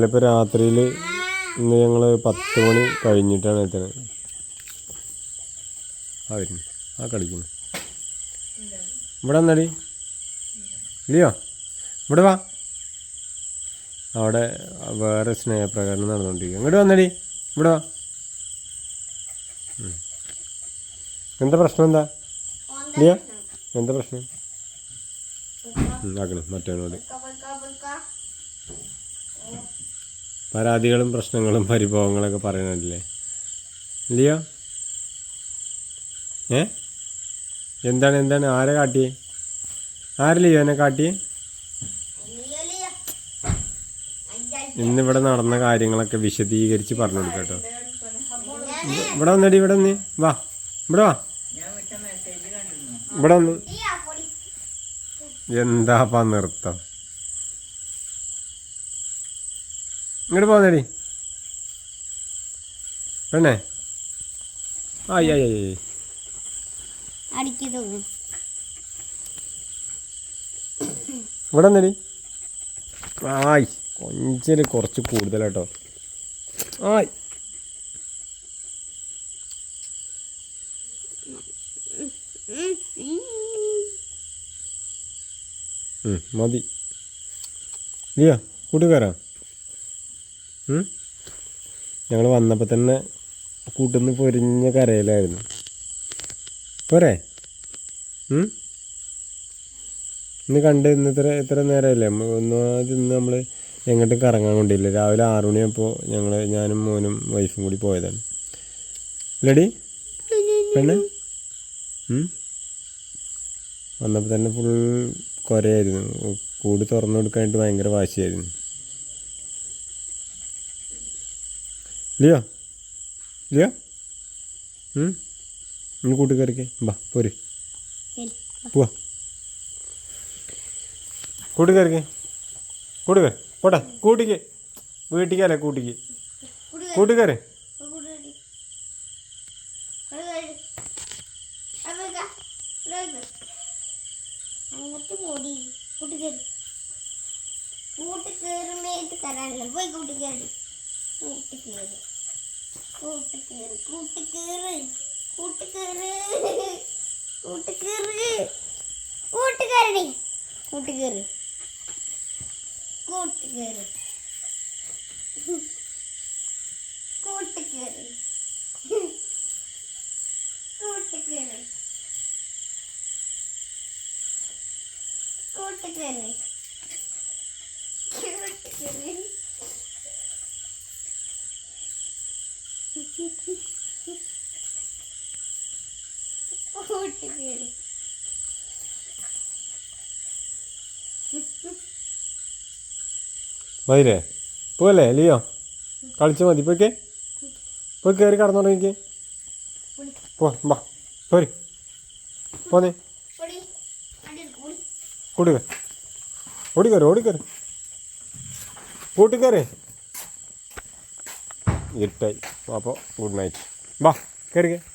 ചിലപ്പോൾ രാത്രിയിൽ ഇന്ന് ഞങ്ങൾ പത്ത് മണി കഴിഞ്ഞിട്ടാണ് എത്തുന്നത് ആ വരുന്നു. ആ കളിക്കുന്നു. ഇവിടെ വന്നടി. ഇല്ലയോ? ഇവിടെ വാ. അവിടെ വേറെ സ്നേഹപ്രകടനം നടന്നുകൊണ്ടിരിക്കുക ഇങ്ങോട്ട് വന്നടി. ഇവിടെ വാ. എന്താ പ്രശ്നം എന്താ? ഇല്ലയോ? എന്താ പ്രശ്നം? ആക്കണേ മറ്റവനോട് പരാതികളും പ്രശ്നങ്ങളും പരിഭവങ്ങളൊക്കെ പറയണില്ലേ ഇല്ലയോ? ഏ? എന്താണ് എന്താണ്? ആരെ കാട്ടിയേ? ആരല്ലയോ എന്നെ കാട്ടിയേ? ഇന്നിവിടെ നടന്ന കാര്യങ്ങളൊക്കെ വിശദീകരിച്ച് പറഞ്ഞു കൊടുക്കട്ടോ കേട്ടോ. ഇവിടെ വന്നടി ഇവിടെ വന്ന്. വാ ഇവിടെ വാ. ഇവിടെ വന്ന്. എന്താപ്പാ നൃത്തം? ഇങ്ങോട്ട് പോകുന്നേടി പെണ്ണേ. ആയി ആയി ആയി ആയി. ഇവിടെ വന്നടി. ആയി. കൊഞ്ചൽ കുറച്ച് കൂടുതലാട്ടോ. ആയി. മതി. ഇല്ല കൂട്ടുകാരാ? ഞങ്ങൾ വന്നപ്പോൾ തന്നെ കൂട്ടുന്ന് പൊരിഞ്ഞ കരയിലായിരുന്നു. പോരെ? ഇന്ന് കണ്ട് ഇന്ന് ഇത്ര ഇത്ര നേരമല്ലേ? ഒന്നാമത് ഇന്ന് നമ്മൾ എങ്ങോട്ടും കറങ്ങാൻ കൊണ്ടില്ല. രാവിലെ ആറു മണിയാകുമ്പോൾ ഞങ്ങൾ ഞാനും മോനും വൈഫും കൂടി പോയതാണ്. ഇല്ലടി? പെണ്ണ്? വന്നപ്പോൾ തന്നെ ഫുൾ കുരയായിരുന്നു. കൂട് തുറന്നു കൊടുക്കാനായിട്ട് ഭയങ്കര വാശിയായിരുന്നു. Leo Leo. ഉം? ഇനി കൂട്ടുകാരിക്ക്. ബാ പോര്. പോവാ. കൂട്ടുകാരിക്ക്. കൂട്ടുകാർ പോട്ടെ കൂട്ടിക്ക്. വീട്ടിക്കല്ലേ കൂട്ടിക്ക്? കൂട്ടുകാരെ. കൂട്ടുകേറുമേത്ത് കരാനല്ല പോയി കൂട്ടുകേറി കൂട്ടുകേറി കൂട്ടുകേറി കൂട്ടുകേറ് കൂട്ടുകേറ് കൂട്ടുകേറ് കൂട്ടുകേറടി കൂട്ടുകേറ് കൂട്ടുകേറ് കൂട്ടുകേറ് മതിലേ ലിയോ? കളിച്ച മതി പോയിക്കേ. പോയി കയറി കടന്നുറങ്ങിക്കേ. പോ ബാ പോരി. പോന്നേ. പൊടി ഓടിക്കറി ഓടിക്കറി കൂട്ടിക്കറി ഇട്ടായി അപ്പോൾ ഗുഡ് നൈറ്റ് വാ കയറിക്കേ